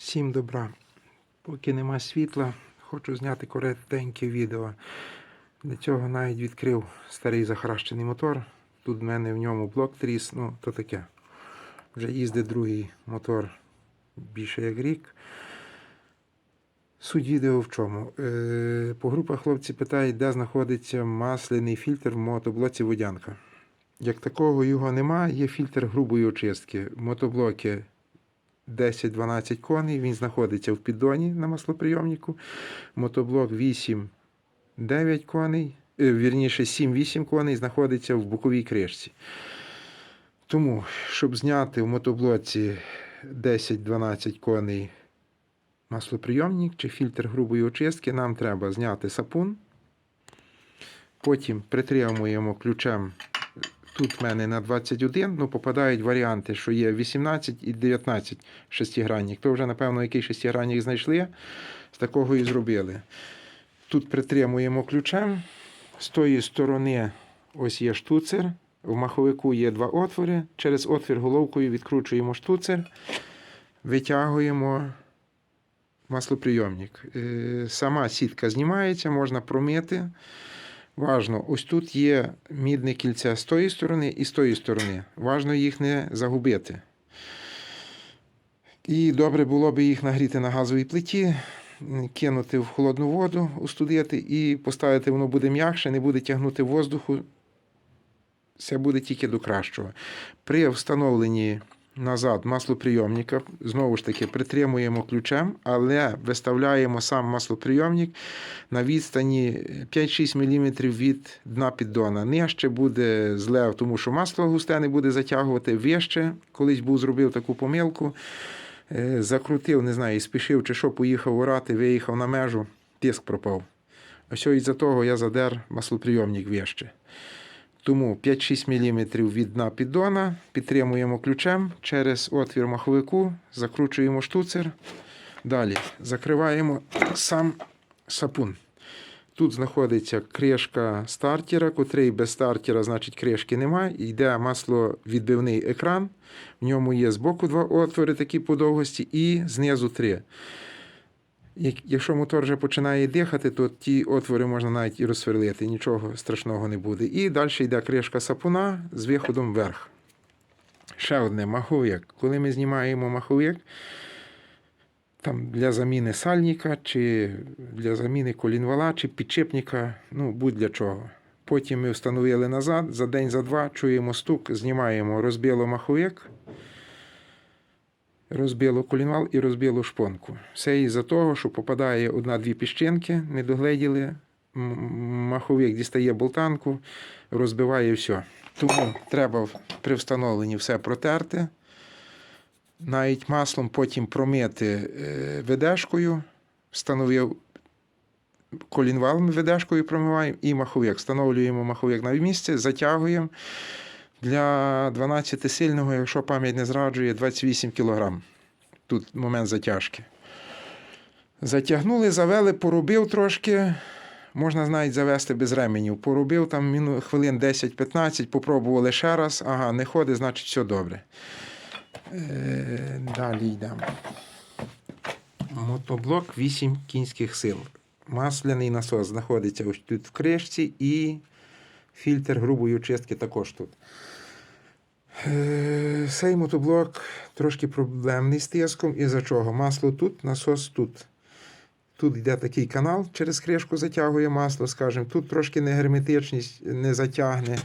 Всім добра. Поки нема світла, хочу зняти коротеньке відео. Для цього навіть відкрив старий захаращений мотор. Тут в мене в ньому блок тріс, ну то таке. Вже їздить другий мотор більше як рік. Суть відео в чому? Е, по групах хлопці питають, де знаходиться масляний фільтр в мотоблоці водянка. Як такого його нема, є фільтр грубої очистки. В мотоблокі 10-12 коней, він знаходиться в піддоні на маслоприйомнику. Мотоблок 8-9 коней, е, вірніше 7-8 коней знаходиться в боковій кришці. Тому, щоб зняти в мотоблоці 10-12 коней маслоприйомник чи фільтр грубої очистки, нам треба зняти сапун. Потім притримуємо ключем Тут в мене на 21, ну попадають варіанти, що є 18 і 19 шестигранник. То вже, напевно, який шестигранник знайшли, з такого і зробили. Тут притримуємо ключем. З тої сторони ось є штуцер. В маховику є два отвори. Через отвір головкою відкручуємо штуцер, витягуємо маслоприйомник. Е, Сама сітка знімається, можна промити. Важно, ось тут є мідне кільце з тої сторони і з тої сторони. Важно їх не загубити. І добре було б їх нагріти на газовій плиті, кинути в холодну воду, устудити і поставити, воно буде м'якше, не буде тягнути воздуху. Це буде тільки до кращого. При встановленні назад маслоприйомника, знову ж таки, притримуємо ключем, але виставляємо сам маслоприйомник на відстані 5-6 мм від дна піддона. Нижче буде злев, тому що масло густе не буде затягувати вище. Колись був зробив таку помилку, е, закрутив, не знаю, спішив чи що, поїхав орати, виїхав на межу, тиск пропав. Ось із-за того я задер маслоприйомник вище. Тому 5-6 мм від дна піддона підтримуємо ключем через отвір маховику, закручуємо штуцер. Далі закриваємо сам сапун. Тут знаходиться кришка стартера, котрий без стартера, значить, кришки немає. Йде масловідбивний екран. В ньому є збоку два отвори такі по довгості, і знизу три. Як- Якщо мотор вже починає дихати, то ті отвори можна навіть і розсверлити, нічого страшного не буде. І далі йде кришка сапуна з виходом вверх. Ще одне маховик. Коли ми знімаємо маховик, там для заміни сальника, чи для заміни колінвала, чи підчепника, ну будь-для чого. Потім ми встановили назад, за день, за два чуємо стук, знімаємо, розбило маховик, розбило колінвал і розбило шпонку. Все із-за того, що попадає одна-дві піщинки, не догледіли, маховик дістає болтанку, розбиває все. Тому треба при встановленні все протерти. Навіть маслом потім промити е, ведешкою, встановив колінвал ми ведешкою промиваємо і маховик. Встановлюємо маховик на місце, затягуємо. Для 12 сильного, якщо пам'ять не зраджує, 28 кг. Тут момент затяжки. Затягнули, завели, поробив трошки. Можна навіть завести без ременів. Поробив там хвилин 10-15, попробували ще раз. Ага, не ходить, значить все добре. Е, далі йдемо. Мотоблок 8 кінських сил. Масляний насос знаходиться ось тут в кришці і фільтр грубої очистки також тут. Е, Цей мотоблок трошки проблемний з тиском. І за чого? Масло тут, насос тут. Тут йде такий канал, через кришку затягує масло, скажімо. Тут трошки негерметичність не затягне.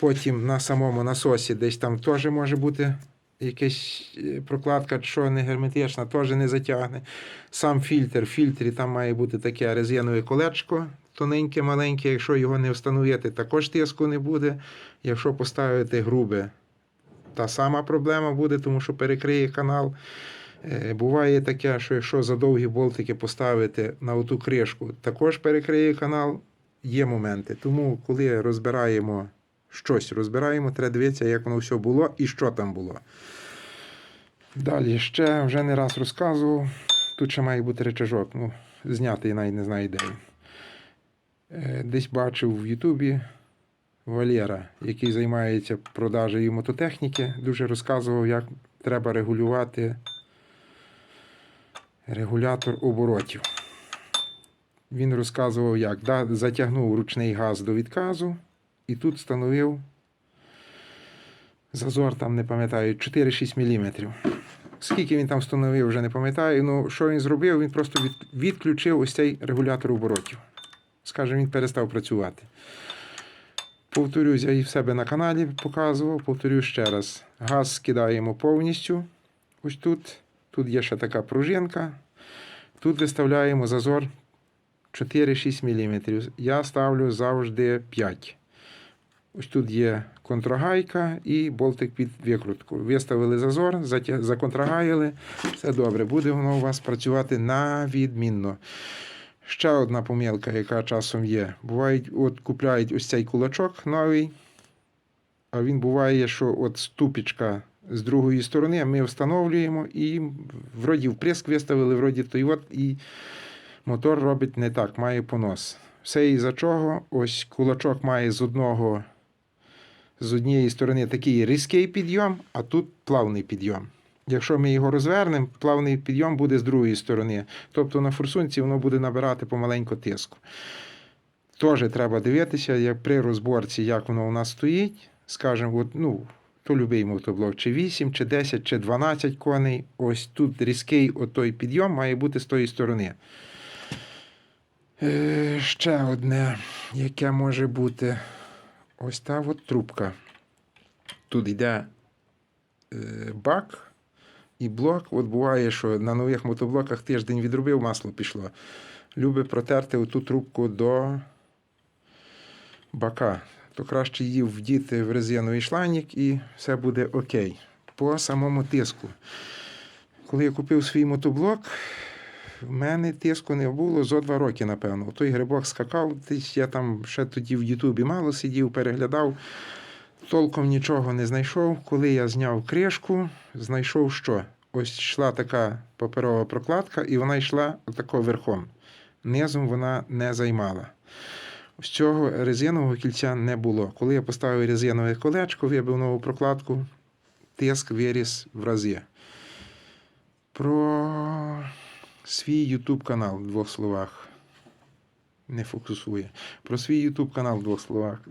Потім на самому насосі десь там теж може бути якась е, прокладка, що не герметична, теж не затягне. Сам фільтр, в фільтрі там має бути таке резинове колечко, тоненьке, маленьке. Якщо його не встановити, також тиску не буде. Якщо поставити грубе, та сама проблема буде, тому що перекриє канал. Е, Буває таке, що якщо за довгі болтики поставити на оту кришку, також перекриє канал. Є моменти. Тому, коли розбираємо щось, розбираємо, треба дивитися, як воно все було і що там було. Далі ще вже не раз розказував. Тут ще має бути речажок. Ну, знятий навіть не знаю де. Е, Десь бачив в Ютубі Валера, який займається продажею мототехніки, дуже розказував, як треба регулювати Регулятор оборотів. Він розказував, як затягнув ручний газ до відказу і тут встановив зазор, там не пам'ятаю, 4-6 мм. Скільки він там встановив, вже не пам'ятаю. Ну, що він зробив? Він просто відключив ось цей регулятор оборотів. Скаже, він перестав працювати. Повторюсь, я і в себе на каналі показував. Повторю ще раз. Газ скидаємо повністю. Ось тут. Тут є ще така пружинка. Тут виставляємо зазор 4-6 мм. Я ставлю завжди 5. Ось тут є контрагайка і болтик під викрутку. Виставили зазор, законтрагаяли. Все добре, буде воно у вас працювати на відмінно. Ще одна помилка, яка часом є. Бувають, от купляють ось цей кулачок новий, а він буває, що от ступічка з другої сторони ми встановлюємо і вроді вприск виставили, вроді той от, і мотор робить не так, має понос. Все із-за чого? Ось кулачок має з одного з однієї сторони такий різкий підйом, а тут плавний підйом. Якщо ми його розвернемо, плавний підйом буде з другої сторони. Тобто на форсунці воно буде набирати помаленьку тиску. Теж треба дивитися, як при розборці, як воно у нас стоїть. Скажемо, от, ну, то любий мотоблок, чи 8, чи 10, чи 12 коней. Ось тут різкий отой підйом має бути з тої сторони. Е, ще одне, яке може бути ось та от трубка. Тут йде е, бак і блок. От буває, що на нових мотоблоках тиждень відробив, масло пішло. Любить протерти оту трубку до бака. То краще її вдіти в резиновий шланник і все буде окей. По самому тиску. Коли я купив свій мотоблок, в мене тиску не було зо два роки, напевно. Той грибок скакав, я там ще тоді в Ютубі мало сидів, переглядав. Толком нічого не знайшов. Коли я зняв кришку, знайшов що? Ось йшла така паперова прокладка, і вона йшла отако верхом. Низом вона не займала. З цього резинового кільця не було. Коли я поставив резинове колечко, вибив нову прокладку, тиск виріс в рази. Про свій YouTube канал в двох словах. Не фокусує. Про свій YouTube канал в двох словах. Е,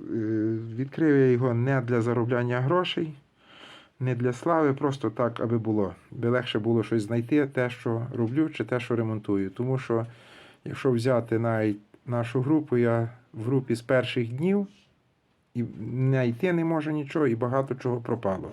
Відкрив я його не для заробляння грошей, не для слави, просто так, аби було. Би легше було щось знайти, те, що роблю, чи те, що ремонтую. Тому що, якщо взяти навіть нашу групу, я в групі з перших днів і знайти не можу нічого, і багато чого пропало.